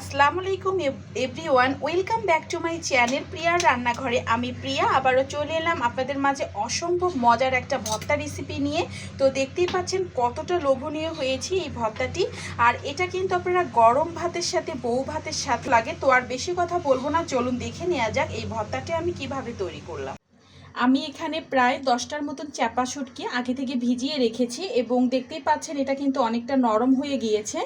আসসালামু আলাইকুম everyone, welcome back to my channel প্রিয়ার রান্নাঘরে। আমি প্রিয়া, আবারও চলে এলাম আপনাদের মাঝে অসম্ভব মজার একটা ভর্তা রেসিপি নিয়ে। তো দেখতেই পাচ্ছেন কতটা লোভনীয় হয়েছে এই ভর্তাটি। আর এটা কিন্তু আপনারা গরম ভাতের সাথে, বউ ভাতের সাথে লাগে। তো আর বেশি কথা বলব না, চলুন দেখে নেওয়া যাক এই ভর্তাটি আমি কীভাবে তৈরি করলাম। আমি এখানে প্রায় দশটার মতন চ্যাপা শুটকি আগে থেকে ভিজিয়ে রেখেছি এবং দেখতেই পাচ্ছেন এটা কিন্তু অনেকটা নরম হয়ে গিয়েছে।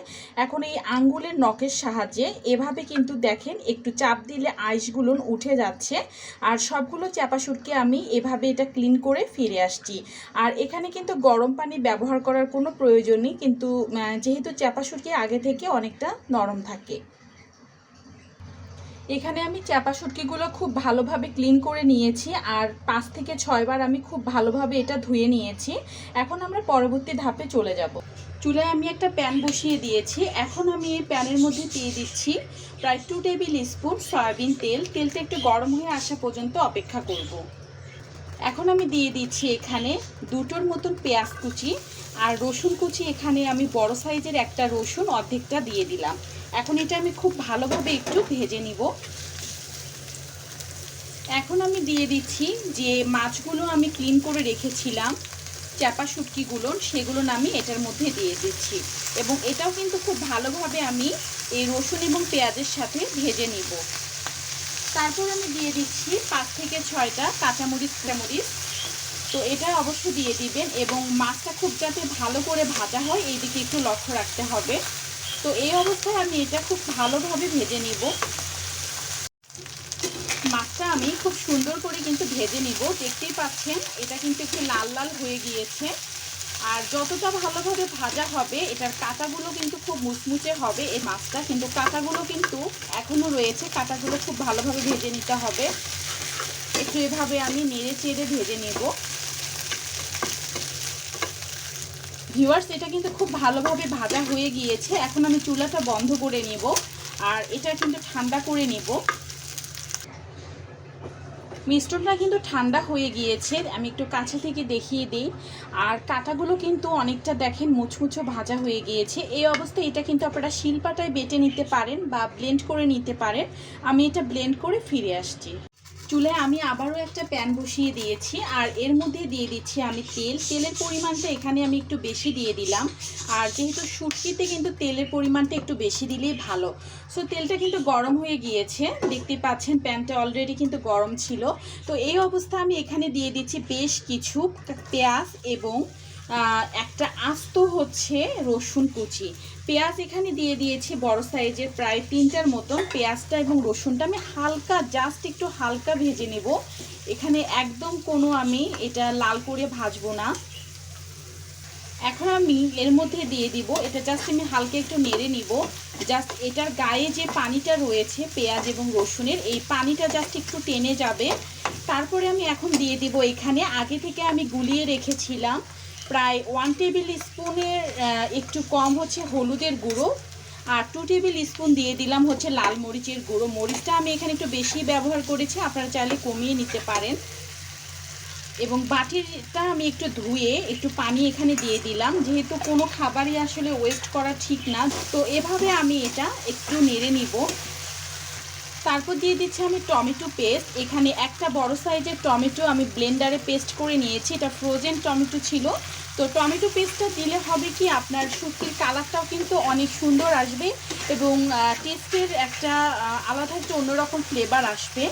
এখন এই আঙ্গুলের নখের সাহায্যে এভাবে কিন্তু দেখেন একটু চাপ দিলে আইসগুলো উঠে যাচ্ছে। আর সবগুলো চ্যাপা শুটকি আমি এভাবে এটা ক্লিন করে ফিরে আসছি। আর এখানে কিন্তু গরম পানি ব্যবহার করার কোনো প্রয়োজন নেই, কিন্তু যেহেতু চ্যাপা শুটকি আগে থেকে অনেকটা নরম থাকে। এখানে আমি চাপা শুটকিগুলো খুব ভালোভাবে ক্লিন করে নিয়েছি আর পাঁচ থেকে ছয়বার আমি খুব ভালোভাবে এটা ধুয়ে নিয়েছি। এখন আমরা পরবর্তী ধাপে চলে যাব। চুলায় আমি একটা প্যান বসিয়ে দিয়েছি। এখন আমি এই প্যানের মধ্যে দিয়ে দিচ্ছি প্রায় টু টেবিল স্পুন সয়াবিন তেল। তেলটা একটু গরম হয়ে আসা পর্যন্ত অপেক্ষা করব। এখন আমি দিয়ে দিচ্ছি এখানে দুটোর মতন পেঁয়াজ কুচি আর রসুন কুচি। এখানে আমি বড় সাইজের একটা রসুন অর্ধেকটা দিয়ে দিলাম। এখন এটা আমি খুব ভালোভাবে একটু ভেজে নিব। এখন আমি দিয়ে দিচ্ছি যে মাছগুলো আমি ক্লিন করে রেখেছিলাম চাপা শুটকিগুলো, সেগুলো আমি এটার মধ্যে দিয়ে দিচ্ছি। এবং এটাও কিন্তু খুব ভালোভাবে আমি এই রসুন এবং পেঁয়াজের সাথে ভেজে নিব। তারপর আমি দিয়ে দিচ্ছি পাঁচ থেকে ছয়টা কাঁচামরিচ কাঁচামরিচ। তো এটা অবশ্যই দিয়ে দিবেন এবং মাছটা খুব যাতে ভালো করে ভাজা হয় এই দিকে একটু লক্ষ্য রাখতে হবে। তো এই অবস্থায় আমি এটা খুব ভালোভাবে ভেজে নিব। মাছটা আমি খুব সুন্দর করে কিন্তু ভেজে নিব। দেখতেই পাচ্ছেন, এটা কিন্তু একটু লাল লাল হয়ে গিয়েছে। আর যতটা ভালোভাবে ভাজা হবে, এটার কাঁটাগুলো কিন্তু খুব মুচমুচে হবে, এই মাছটা। কিন্তু কাঁটাগুলো কিন্তু এখনও রয়েছে কাঁটাগুলো খুব ভালোভাবে ভেজে নিতে হবে। একটু এভাবে আমি নেড়ে চেড়ে ভেজে নেব। ভিউয়ার্স এটা কিন্তু খুব ভালোভাবে ভাজা হয়ে গিয়েছে। এখন আমি চুলাটা বন্ধ করে নেব আর এটা কিন্তু ঠান্ডা করে নেব। মিষ্টনটা কিন্তু ঠান্ডা হয়ে গিয়েছে, আমি একটু কাছে থেকে দেখিয়ে দিই। আর কাঁটাগুলো কিন্তু অনেকটা দেখেন মুচমুচো ভাজা হয়ে গিয়েছে। এই অবস্থায় এটা কিন্তু আপনারা শিলপাটায় বেটে নিতে পারেন বা ব্লেন্ড করে নিতে পারেন। আমি এটা ব্লেন্ড করে ফিরে আসছি। চুলায় আমি আবারও একটা প্যান বসিয়ে দিয়েছি আর এর মধ্যে দিয়ে দিচ্ছি আমি তেল। তেলের পরিমাণটা এখানে আমি একটু বেশি দিয়ে দিলাম। আর যেহেতু শুটকিতে কিন্তু তেলের পরিমাণটা একটু বেশি দিলেই ভালো। সো তেলটা কিন্তু গরম হয়ে গিয়েছে। দেখতে পাচ্ছেন প্যানটা অলরেডি কিন্তু গরম ছিল। তো এই অবস্থা আমি এখানে দিয়ে দিচ্ছি বেশ কিছু পেঁয়াজ এবং একটা আস্ত হচ্ছে রসুন কুচি। পেঁয়াজ এখানে দিয়ে দিয়েছি বড় সাইজের প্রায় তিনটার মতন পেঁয়াজটা এবং রসুনটা। আমি হালকা জাস্ট একটু হালকা ভেজে নেব। এখানে একদম কোনো আমি এটা লাল করে ভাজবো না। এখন আমি এর মধ্যে দিয়ে দিব। এটা জাস্ট আমি হালকা একটু নেড়ে নিব। জাস্ট এটার গায়ে যে পানিটা রয়েছে, পেঁয়াজ এবং রসুনের, এই পানিটা জাস্ট একটু টেনে যাবে। তারপরে আমি এখন দিয়ে দিব এখানে। আগে থেকে আমি গুলিয়ে রেখেছিলাম। প্রায় ওয়ান টেবিল স্পুনের একটু কম হচ্ছে হলুদের গুঁড়ো, আর টু টেবিল স্পুন দিয়ে দিলাম হচ্ছে লাল মরিচের গুঁড়ো। মরিচটা আমি এখানে একটু বেশি ব্যবহার করেছি, আপনারা চাইলে কমিয়ে নিতে পারেন। এবং বাটিটা আমি একটু ধুয়ে একটু পানি এখানে দিয়ে দিলাম, যেহেতু কোনো খাবারই আসলে ওয়েস্ট করা ঠিক না। তো এভাবে আমি এটা একটু নেড়ে নিব। তারপর দিয়ে দিচ্ছি আমি টমেটো পেস্ট। এখানে একটা বড় সাইজের টমেটো আমি ব্লেন্ডারে পেস্ট করে নিয়েছি। এটা ফ্রোজেন টমেটো ছিল। তো টমেটো পেস্টটা দিলে হবে কি, আপনার শুটকির কালারটাও কিন্তু অনেক সুন্দর আসবে এবং টেস্টের একটা আলাদা একটা অন্যরকম ফ্লেভার আসবে।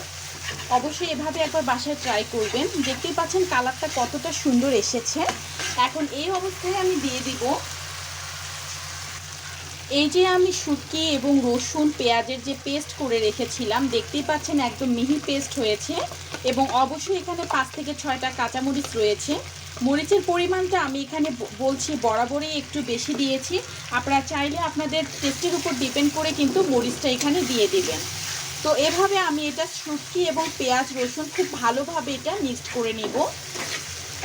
অবশ্যই এভাবে একবার বাসায় ট্রাই করবেন। দেখতেই পাচ্ছেন কালারটা কতটা সুন্দর এসেছে। এখন এই অবস্থায় আমি দিয়ে দিব এই যে আমি শুটকি এবং রসুন পেঁয়াজের যে পেস্ট করে রেখেছিলাম, দেখতেই পাচ্ছেন একদম মিহি পেস্ট হয়েছে এবং অবশ্যই এখানে পাঁচ থেকে ছয়টা কাঁচামরিচ রয়েছে। মরিচের পরিমাণটা আমি এখানে বলছি, বরাবরই একটু বেশি দিয়েছি। আপনারা চাইলে আপনাদের টেস্টের উপর ডিপেন্ড করে কিন্তু মরিচটা এখানে দিয়ে দিবেন। তো এভাবে আমি এটা শুটকি এবং পেঁয়াজ, রসুন খুব ভালোভাবে এটা মিক্সড করে নিব।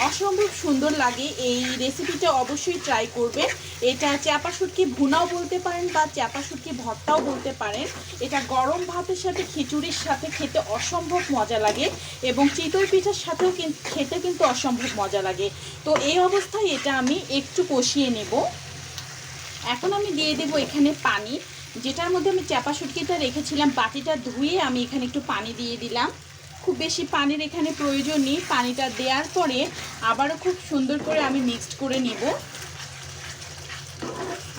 অসম্ভব সুন্দর লাগে। এই রেসিপিটা অবশ্যই ট্রাই করবেন। এটা চাপা শুটকি ভুনাও বলতে পারেন বা চাপা শুটকি ভর্তাও বলতে পারেন। এটা গরম ভাতের সাথে, খিচুড়ির সাথে খেতে অসম্ভব মজা লাগে এবং চিতই পিঠার সাথেও খেতে কিন্তু অসম্ভব মজা লাগে। তো এই অবস্থায় এটা আমি একটু কষিয়ে নেব। এখন আমি দিয়ে দেব এখানে পানি। যেটার মধ্যে আমি চাপা শুটকিটা রেখেছিলাম, বাটিটা ধুয়ে আমি এখানে একটু পানি দিয়ে দিলাম। খুব বেশি পানির এখানে প্রয়োজন নেই। পানিটা দেওয়ার পরে আবারও খুব সুন্দর করে আমি মিক্সড করে নিব।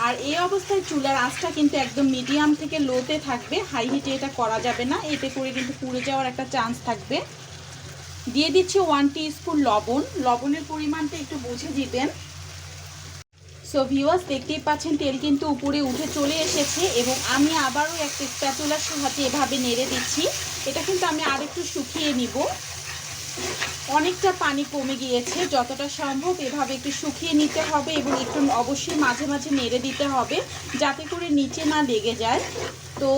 আর এই অবস্থায় চুলার আঁচটা কিন্তু একদম মিডিয়াম থেকে লোতে থাকবে। হাই হিটে এটা করা যাবে না। এতে করে কিন্তু পুড়ে যাওয়ার একটা চান্স থাকবে। দিয়ে দিচ্ছি ওয়ান স্পুন লবণ। লবণের পরিমাণটা একটু বুঝে দিবেন। সো ভিউয়ার্স দেখতেই পাচ্ছেন, তেল কিন্তু উপরে উঠে চলে এসেছে এবং আমি আবারও একটা স্প্যাচুলার সাহায্যে এভাবে নেড়ে দিচ্ছি। এটা কিন্তু আমি আরেকটু শুকিয়ে নিব। অনেকটা পানি কমে গিয়েছে, যতটা সম্ভব এভাবে একটু শুকিয়ে নিতে হবে এবং একটু অবশ্যই মাঝে মাঝে নেড়ে দিতে হবে যাতে করে নিচে না লেগে যায়। তো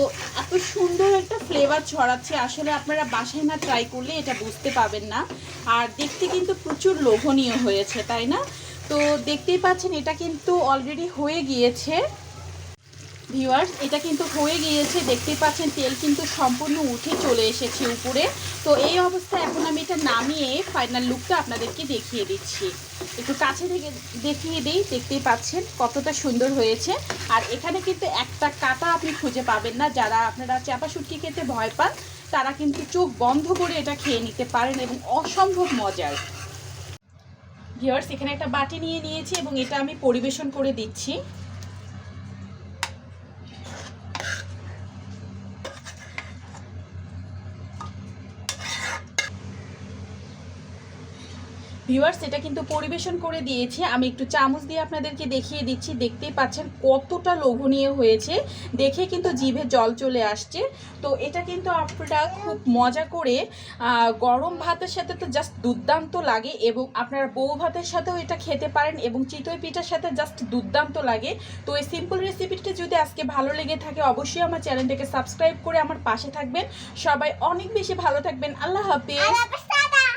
এত সুন্দর একটা ফ্লেভার ছড়াচ্ছে, আসলে আপনারা বাসায় না ট্রাই করলে এটা বুঝতে পাবেন না। আর দেখতে কিন্তু প্রচুর লোভনীয় হয়েছে, তাই না? তো দেখতেই পাচ্ছেন এটা কিন্তু অলরেডি হয়ে গিয়েছে। ভিউয়ার্স এটা কিন্তু হয়ে গিয়েছে দেখতে পাচ্ছেন, তেল কিন্তু সম্পূর্ণ উঠে চলে এসেছে উপরে। তো এই অবস্থায় এখন আমি এটা নামিয়ে ফাইনাল লুকটা আপনাদেরকে দেখিয়ে দিচ্ছি। একটু কাছে থেকে দেখিয়ে দিই, দেখতেই পাচ্ছেন কতটা সুন্দর হয়েছে। আর এখানে কিন্তু একটা কাটা আপনি খুঁজে পাবেন না, যারা আপনারা চাপা শুটকি খেতে ভয় পান, তারা কিন্তু চোখ বন্ধ করে এটা খেয়ে নিতে পারেন এবং অসম্ভব মজার। ভিউয়ার্স এখানে একটা বাটি নিয়ে নিয়েছি এবং এটা আমি পরিবেশন করে দিচ্ছি। ভিউয়ার্স এটা কিন্তু পরিবেশন করে দিয়েছি। আমি একটু চামচ দিয়ে আপনাদেরকে দেখিয়ে দিচ্ছি। দেখতেই পাচ্ছেন কতটা লোভনীয় হয়েছে। দেখে কিন্তু জিভে জল চলে আসছে। তো এটা কিন্তু আপনারা খুব মজা করে গরম ভাতের সাথে তো জাস্ট দুর্দান্ত লাগে এবং আপনারা বউ ভাতের সাথেও এটা খেতে পারেন এবং চিতই পিঠার সাথে জাস্ট দুর্দান্ত লাগে। তো এই সিম্পল রেসিপিটা যদি আজকে ভালো লেগে থাকে, অবশ্যই আমার চ্যানেলটাকে সাবস্ক্রাইব করে আমার পাশে থাকবেন। সবাই অনেক বেশি ভালো থাকবেন। আল্লাহ হাফিজ।